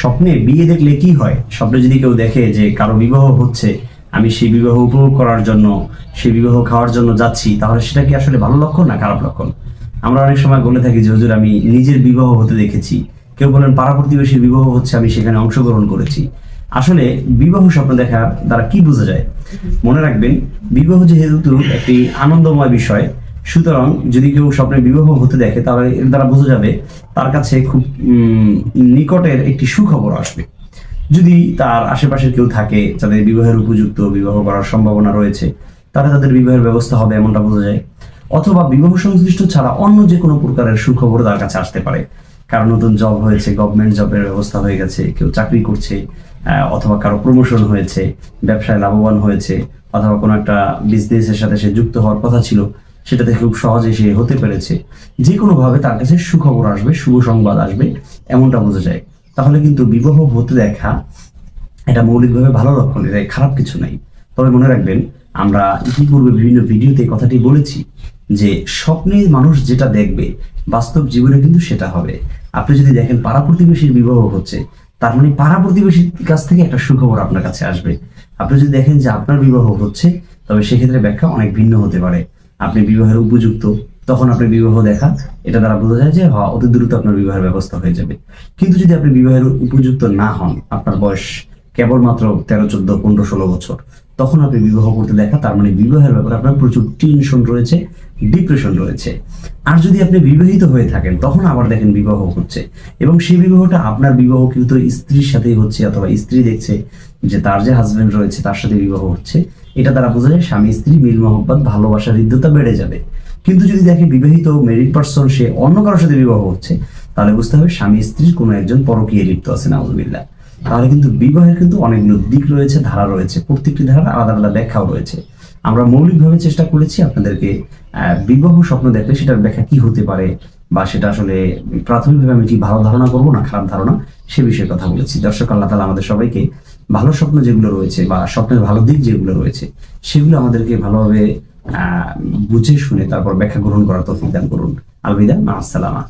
স্বপ্নে বিয়ে দেখলে কি হয়? স্বপ্নে যদি কেউ দেখে যে কারও বিবাহ হচ্ছে, আমি সেই বিবাহ উপভোগ করার জন্য, সেই বিবাহ খাওয়ার জন্য যাচ্ছি, তাহলে সেটা কি আসলে ভালো লক্ষণ না খারাপ লক্ষণ? আমরা অনেক সময় বলে থাকি যে, হুজুর, আমি নিজের বিবাহ হতে দেখেছি। কেউ বলেন, পাড়া প্রতিবেশীর বিবাহ হচ্ছে, আমি সেখানে অংশগ্রহণ করেছি। আসলে বিবাহ স্বপ্ন দেখার দ্বারা কি বোঝা যায়? মনে রাখবেন, বিবাহ যেহেতু একটি আনন্দময় বিষয় সুতরাং যদি কেউ স্বপ্নে বিবাহ হতে দেখে, তাহলে এর দ্বারা বোঝা যাবে তার কাছে খুব নিকটের একটি সুখবর আসবে। যদি তার আশেপাশের কেউ থাকে যাদের বিবাহের উপযুক্ত বিবাহ করার সম্ভাবনা রয়েছে তাহলে তাদের বিবাহের ব্যবস্থা হবে এমনটা বোঝা যায়। অথবা বিবাহ সংশ্লিষ্ট ছাড়া অন্য যে কোনো প্রকারের সুখবর তার কাছে আসতে পারে। কারও নতুন জব হয়েছে গভর্নমেন্ট জবের ব্যবস্থা হয়ে গেছে, কেউ চাকরি করছে অথবা কারও প্রমোশন হয়েছে, ব্যবসায় লাভবান হয়েছে, অথবা কোনো একটা বিজনেসের সাথে সে যুক্ত হওয়ার কথা ছিল সেটাতে খুব সহজে সে হতে পেরেছে। যে কোনোভাবে তার কাছে সুখবর আসবে, শুভ সংবাদ আসবে, এমনটা বোঝা যায়। তাহলে কিন্তু বিবাহ হতে দেখা, এটা মৌলিকভাবে ভালো লক্ষণ এটা খারাপ কিছু নাই। তবে মনে রাখবেন, আমরা ইতিপূর্বে বিভিন্ন ভিডিওতে কথাটি বলেছি যে স্বপ্নে মানুষ যেটা দেখবে, বাস্তব জীবনে কিন্তু সেটা হবে। আপনি যদি দেখেন পাড়া প্রতিবেশীর বিবাহ হচ্ছে, তার মানে পাড়া প্রতিবেশীর কাছ থেকে একটা সুখবর আপনার কাছে আসবে। আপনি যদি দেখেন যে আপনার বিবাহ হচ্ছে, তবে সেক্ষেত্রে ব্যাখ্যা অনেক ভিন্ন হতে পারে। আপনি বিবাহের উপযুক্ত, তখন আপনি বিবাহ দেখা, এটা দ্বারা বোঝা যায় যে হ্যাঁ অতি দ্রুত আপনার বিবাহের ব্যবস্থা হয়ে যাবে। কিন্তু যদি আপনি বিবাহের উপযুক্ত না হন, আপনার বয়স কেবলমাত্র তেরো, চোদ্দ, পনেরো, ষোলো বছর তখন আপনি বিবাহ করতে দেখা, তার মানে বিবাহের ব্যাপারে আপনার প্রচুর টেনশন রয়েছে ডিপ্রেশন রয়েছে। আর যদি আপনি বিবাহিত হয়ে থাকেন, তখন আবার দেখেন বিবাহ হচ্ছে। এবং সেই বিবাহটা আপনার বিবাহ কিন্তু স্ত্রীর সাথেই হচ্ছে, অথবা স্ত্রী দেখছে যে তার যে হাজবেন্ড রয়েছে, তার সাথে বিবাহ হচ্ছে। এটা দ্বারা বোঝা যায় স্বামী স্ত্রী মিল মোহব্বত ভালোবাসার হৃদ্যতা বেড়ে যাবে। কিন্তু যদি দেখে বিবাহিত মেরিড পার্সন সে অন্য কারোর সাথে বিবাহ হচ্ছে, তাহলে বুঝতে হবে স্বামী স্ত্রীর কোনো একজন পরকীয় লিপ্ত আছে নাউজুবিল্লাহ। তাহলে কিন্তু বিবাহের কিন্তু অনেকগুলো দিক রয়েছে, ধারা রয়েছে, প্রত্যেকটি ধারার আলাদা আলাদা ব্যাখ্যাও রয়েছে। আমরা মৌলিকভাবে চেষ্টা করেছি আপনাদেরকে বিবাহ স্বপ্ন দেখলে সেটার ব্যাখ্যা কি হতে পারে, বা সেটা আসলে প্রাথমিকভাবে আমি কি ভালো ধারণা করব না খারাপ ধারণা, সে বিষয়ে কথা বলেছি। দর্শক, আল্লাহ তালা আমাদের সবাইকে ভালো স্বপ্ন যেগুলো রয়েছে, বা স্বপ্নের ভালো দিক যেগুলো রয়েছে, সেগুলো আমাদেরকে ভালোভাবে বুঝে শুনে তারপর ব্যাখ্যা গ্রহণ করার তৌফিক দান করুন। আলবিদা আসসালামা।